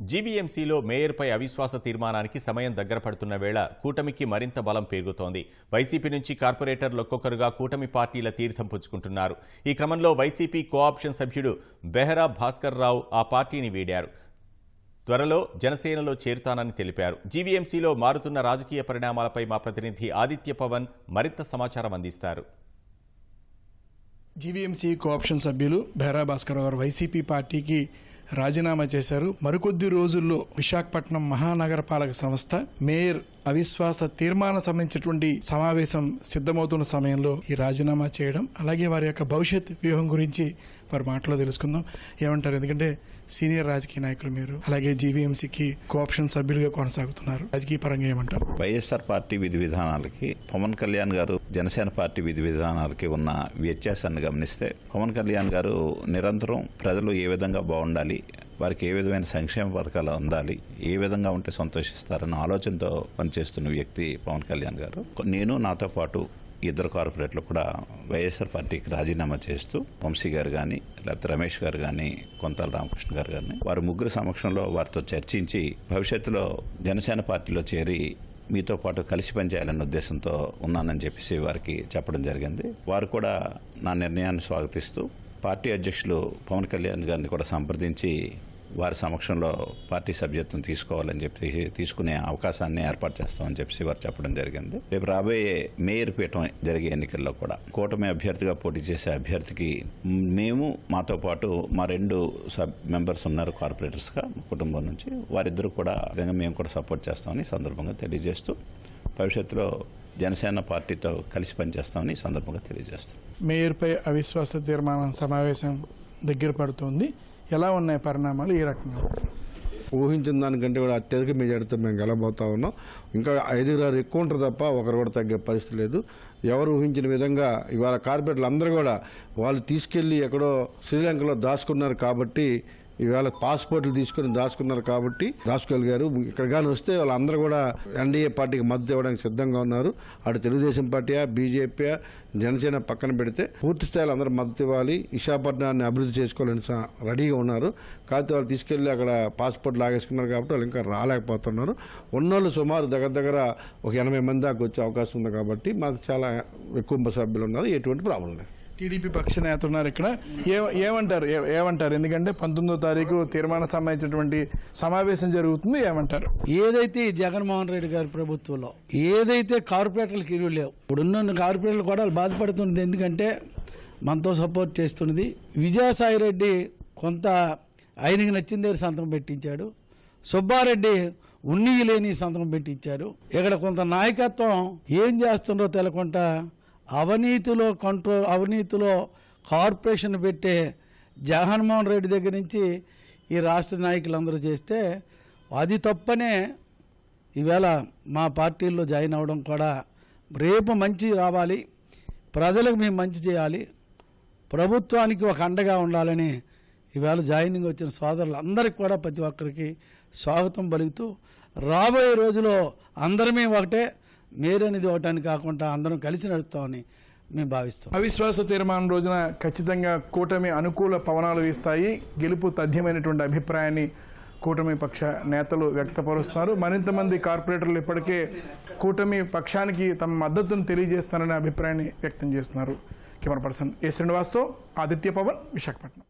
జీబీఎంసీలో మేయర్పై అవిశ్వాస తీర్మానానికి సమయం దగ్గర పడుతున్న వేళ కూటమికి మరింత బలం పెరుగుతోంది. వైసీపీ నుంచి కార్పొరేటర్లు ఒక్కొక్కరుగా కూటమి పార్టీల తీర్థం పుచ్చుకుంటున్నారు. ఈ క్రమంలో వైసీపీ కోఆప్షన్ సభ్యుడు బెహరా భాస్కర్ రావు ఆ పార్టీని వీడారు. త్వరలో జనసేనలో చేరుతానని తెలిపారు. జీవీఎంసీలో మారుతున్న రాజకీయ పరిణామాలపై మా ప్రతినిధి ఆదిత్య పవన్ మరింత సమాచారం అందిస్తారు. జీవీఎంసీ కోఆప్షన్ సభ్యులు బెహరా భాస్కర్ గారు వైసీపీ పార్టీకి రాజీనామా చేశారు. మరికొద్ది రోజుల్లో విశాఖపట్నం మహానగరపాలక సంస్థ మేయర్ అవిశ్వాస తీర్మానం సంబంధించినటువంటి సమావేశం సిద్ధమవుతున్న సమయంలో ఈ రాజీనామా చేయడం అలాగే వారి యొక్క భవిష్యత్ వ్యూహం గురించి వారి మాటలో తెలుసుకుందాం. ఏమంటారు? ఎందుకంటే సీనియర్ రాజకీయ నాయకులు మీరు అలాగే జీవీఎంసీకి కోఆప్షన్ సభ్యులుగా కొనసాగుతున్నారు. రాజకీయ పరంగా ఏమంటారు? వైఎస్ఆర్ పార్టీ విధి విధానాలకి పవన్ కళ్యాణ్ గారు జనసేన పార్టీ విధి విధానాలకి ఉన్న వ్యత్యాసాన్ని గమనిస్తే పవన్ కళ్యాణ్ గారు నిరంతరం ప్రజలు ఏ విధంగా బాగుండాలి వారికి ఏ విధమైన సంక్షేమ పథకాలు అందాలి ఏ విధంగా ఉంటే సంతోషిస్తారన్న ఆలోచనతో పనిచేస్తున్న వ్యక్తి పవన్ కళ్యాణ్ గారు. నేను నాతో పాటు ఇద్దరు కార్పొరేట్లు కూడా వైఎస్ఆర్ పార్టీకి రాజీనామా చేస్తూ వంశీ గారు కానీ లేకపోతే రమేష్ గారు కానీ కొంతాల రామకృష్ణ గారు కానీ వారు ముగ్గురు సమక్షంలో వారితో చర్చించి భవిష్యత్తులో జనసేన పార్టీలో చేరి మీతో పాటు కలిసి పనిచేయాలన్న ఉద్దేశంతో ఉన్నానని చెప్పేసి వారికి చెప్పడం జరిగింది. వారు కూడా నా నిర్ణయాన్ని స్వాగతిస్తూ పార్టీ అధ్యక్షులు పవన్ కళ్యాణ్ గారిని కూడా సంప్రదించి వారి సమక్షంలో పార్టీ సభ్యత్వం తీసుకోవాలని చెప్పి తీసుకునే అవకాశాన్ని ఏర్పాటు చేస్తామని చెప్పి వారు చెప్పడం జరిగింది. రేపు రాబోయే మేయర్ పీఠం జరిగే ఎన్నికల్లో కూడా కూటమి అభ్యర్థిగా పోటీ చేసే అభ్యర్థికి మేము మాతో పాటు మా రెండు సబ్ మెంబర్స్ ఉన్నారు కార్పొరేటర్స్గా కుటుంబం నుంచి. వారిద్దరూ కూడా విధంగా మేము కూడా సపోర్ట్ చేస్తామని సందర్భంగా తెలియజేస్తూ భవిష్యత్తులో జనసేన పార్టీతో కలిసి పనిచేస్తామని ఈ సందర్భంగా తెలియజేస్తాం. మేయర్పై అవిశ్వాస తీర్మానం సమావేశం దగ్గర పడుతోంది. ఎలా ఉన్నాయి పరిణామాలు ఈ రకంగా? ఊహించిన దానికంటే కూడా అత్యధిక మెజార్టీతో మేము గెలబోతా ఉన్నాం. ఇంకా ఐదుగురు ఎక్కువ ఉంటారు తప్ప ఒకరు కూడా తగ్గే పరిస్థితి లేదు. ఎవరు ఊహించిన విధంగా ఇవాళ కార్పొరేట్లు అందరూ కూడా వాళ్ళు తీసుకెళ్ళి ఎక్కడో శ్రీలంకలో దాచుకున్నారు కాబట్టి ఇవాళ పాస్పోర్ట్లు తీసుకుని దాచుకున్నారు కాబట్టి దాచుకోగలిగారు ఇక్కడ కానీ వస్తే వాళ్ళందరూ కూడా ఎన్డీఏ పార్టీకి మద్దతు ఇవ్వడానికి సిద్ధంగా ఉన్నారు. అటు తెలుగుదేశం పార్టీయా బీజేపీ జనసేన పక్కన పెడితే పూర్తి స్థాయిలో అందరూ మద్దతు ఇవ్వాలి. విశాఖపట్నాన్ని అభివృద్ధి చేసుకోవాలని రెడీగా ఉన్నారు. కాకపోతే వాళ్ళు తీసుకెళ్ళి అక్కడ పాస్పోర్ట్ లాగేసుకున్నారు కాబట్టి వాళ్ళు ఇంకా రాలేకపోతున్నారు. ఉన్నోళ్ళు సుమారు దగ్గర దగ్గర ఒక ఎనభై మంది దాకా వచ్చే అవకాశం ఉంది కాబట్టి మాకు చాలా ఎక్కువ సభ్యులు ఉన్నారు. ఎటువంటి ప్రాబ్లం లేదు. టీడీపీ పక్ష నేత ఉన్నారు ఇక్కడ. ఏ ఏమంటారు? ఏ- ఏమంటారు? ఎందుకంటే పంతొమ్మిదో తారీఖు తీర్మానం సంబంధించినటువంటి సమావేశం జరుగుతుంది ఏమంటారు? ఏదైతే జగన్మోహన్ రెడ్డి గారి ప్రభుత్వంలో ఏదైతే కార్పొరేటర్లకు ఇల్లు లేవు ఇప్పుడున్న కార్పొరేటర్లు కూడా బాధపడుతున్నది ఎందుకంటే మనతో సపోర్ట్ చేస్తున్నది విజయసాయి రెడ్డి కొంత ఆయనకి నచ్చింది సంతకం పెట్టించాడు సుబ్బారెడ్డి ఉన్ని లేని సంతకం పెట్టించారు. ఇక్కడ కొంత నాయకత్వం ఏం చేస్తుండో తెలకుండా అవినీతిలో కంట్రోల్ అవినీతిలో కార్పొరేషన్ పెట్టే జగన్మోహన్ రెడ్డి దగ్గర నుంచి ఈ రాష్ట్ర నాయకులందరూ చేస్తే అది తప్పనే. ఈవేళ మా పార్టీల్లో జాయిన్ అవ్వడం కూడా రేపు మంచి రావాలి. ప్రజలకు మేము మంచి చేయాలి. ప్రభుత్వానికి ఒక అండగా ఉండాలని ఈవేళ జాయినింగ్ వచ్చిన సోదరులందరికీ కూడా ప్రతి ఒక్కరికి స్వాగతం పలుకుతూ రాబోయే రోజులో అందరమే ఒకటే. మేరనేది ఒకటని కాకుండా అందరం కలిసి నడుస్తామని మేము భావిస్తాం. అవిశ్వాస తీర్మానం రోజున ఖచ్చితంగా కూటమి అనుకూల పవనాలు వీస్తాయి. గెలుపు తథ్యమైనటువంటి అభిప్రాయాన్ని కూటమి పక్ష నేతలు వ్యక్తపరుస్తున్నారు. మరింత మంది కార్పొరేటర్లు ఇప్పటికే కూటమి పక్షానికి తమ మద్దతును తెలియజేస్తారనే అభిప్రాయాన్ని వ్యక్తం చేస్తున్నారు. కెమెరా పర్సన్ ఏ శ్రీనివాస్తో ఆదిత్య పవన్ విశాఖపట్నం.